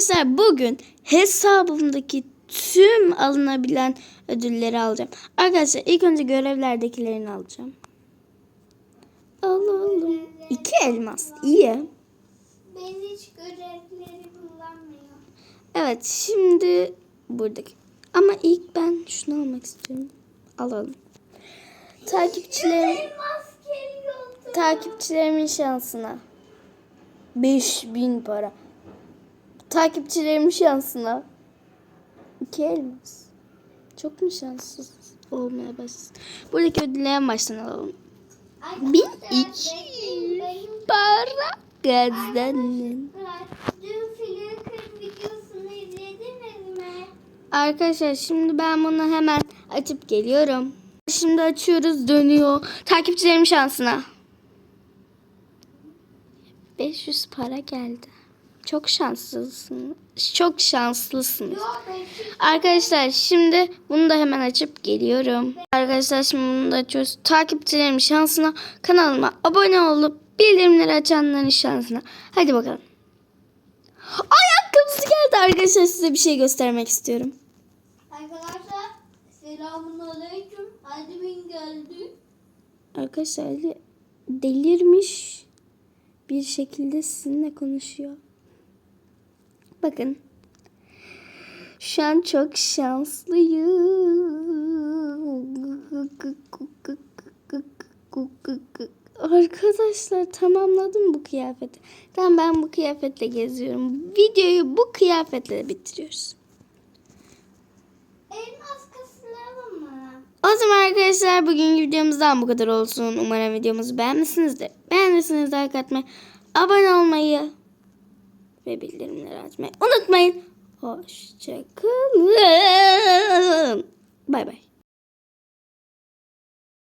Arkadaşlar bugün hesabımdaki tüm alınabilen ödülleri alacağım. Arkadaşlar ilk önce görevlerdekilerini alacağım. Alalım. İki elmas. İyi. Ben hiç görevleri kullanmıyorum. Evet şimdi buradaki. Ama ilk ben şunu almak istiyorum. Alalım. Takipçilerim, takipçilerimin şansına. 5000 para. Takipçilerimin şansına. İki elmas. Çok mu şanssız olmaya başlasın? Buradaki ödülleri en baştan. Bin iki para kazanın. Arkadaşlar şimdi ben bunu hemen açıp geliyorum. Şimdi açıyoruz dönüyor. Takipçilerim şansına. 500 para geldi. Çok şanslısın. Çok şanslısınız. Arkadaşlar şimdi bunu da hemen açıp geliyorum. Arkadaşlar şimdi bunu da açıyoruz. Takipçilerim şansına kanalıma abone olup bildirimleri açanların şansına. Hadi bakalım. Ayakkabısı geldi arkadaşlar size bir şey göstermek istiyorum. Arkadaşlar selamun aleyküm. Admin geldi. Arkadaşlar delirmiş bir şekilde sizinle konuşuyor. Bakın. Şu an çok şanslıyım. Arkadaşlar tamamladım bu kıyafeti. Tamam ben bu kıyafetle geziyorum. Videoyu bu kıyafetle bitiriyoruz. O zaman arkadaşlar bugün videomuzdan bu kadar olsun. Umarım videomuzu beğenmişsinizdir. Beğendiyseniz like atmayı, abone olmayı ve bildirimleri açmayı unutmayın. Hoşçakalın. Bay bay.